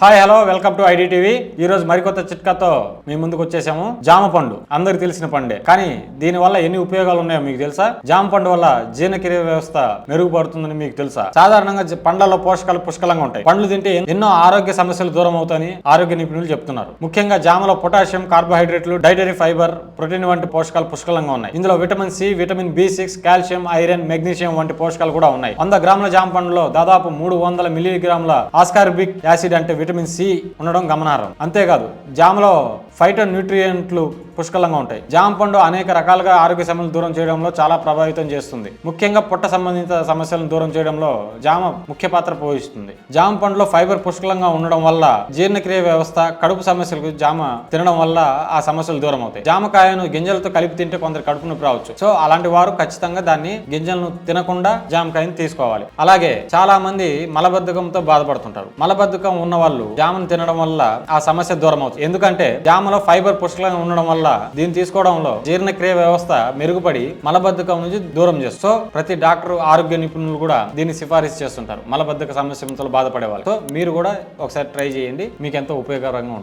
Hi hello welcome to ID TV ఈ రోజు మరికొత్త చిట్కాతో మీ ముందుకు వచ్చేసాము. జామ పండు. అందరికి తెలిసిన పండే. కానీ దీని వల్ల ఎన్ని ఉపయోగాలు ఉన్నాయో మీకు తెలుసా? జామ పండు వల్ల జీర్ణక్రియ వ్యవస్థ మెరుగుపడుతుందని మీకు తెలుసా? సాధారణంగా పండ్లలో పోషకాలు పుష్కలంగా ఉంటాయి. పండ్లు తింటే ఎన్నో ఆరోగ్య సమస్యలు దూరం అవుతాయని ఆరోగ్య నిపుణులు చెప్తున్నారు. ముఖ్యంగా జామలో పొటాషియం కార్బోహైడ్రేట్లు డైటరీ ఫైబర్ ప్రోటీన్ వంటి పోషకాలు పుష్కలంగా ఉన్నాయి. ఇందులో vitamin C vitamin B six calcium iron magnesium వంటి పోషకాలు కూడా ఉన్నాయి. వంద గ్రాముల జామ పండులో దాదాపు మూడు వందల మిల్లీగ్రాముల ఆస్కార్బిక్ యాసిడ్ అంటే విటమిన్ సి ఉండడం గమనార్హం. అంతేకాదు జామలో ఫైటో న్యూట్రియంట్లు పుష్కలంగా ఉంటాయి. జామ పండు అనేక రకాలుగా ఆరోగ్య సమస్యలు దూరం చేయడంలో చాలా ప్రభావితం చేస్తుంది. ముఖ్యంగా పొట్ట సంబంధిత సమస్యలను దూరం చేయడంలో జామ ముఖ్య పాత్ర పోషిస్తుంది. జామ పండులో ఫైబర్ పుష్కలంగా ఉండడం వల్ల జీర్ణక్రియ వ్యవస్థ కడుపు సమస్యలకు జామ తినడం వల్ల ఆ సమస్యలు దూరం అవుతాయి. జామకాయను గింజలతో కలిపి తింటే కొందరు కడుపు నొప్పి రావచ్చు. సో అలాంటి వారు ఖచ్చితంగా దాన్ని గింజలను తినకుండా జామకాయని తీసుకోవాలి. అలాగే చాలా మంది మలబద్ధకంతో బాధపడుతుంటారు. మలబద్ధకం ఉన్న వాళ్ళు జామను తినడం వల్ల ఆ సమస్య దూరం అవుతుంది. ఎందుకంటే జామలో ఫైబర్ పుష్కలంగా ఉండడం వల్ల దీన్ని తీసుకోవడంలో జీర్ణక్రియ వ్యవస్థ మెరుగుపడి మలబద్ధకం నుంచి దూరం చేస్తుంది. సో ప్రతి డాక్టర్ ఆరోగ్య నిపుణులు కూడా దీన్ని సిఫారసు చేస్తుంటారు. మలబద్ధక సమస్యలతో బాధపడే వాళ్ళు సో మీరు కూడా ఒకసారి ట్రై చేయండి. మీకు ఎంతో ఉపయోగకరంగా ఉంటుంది.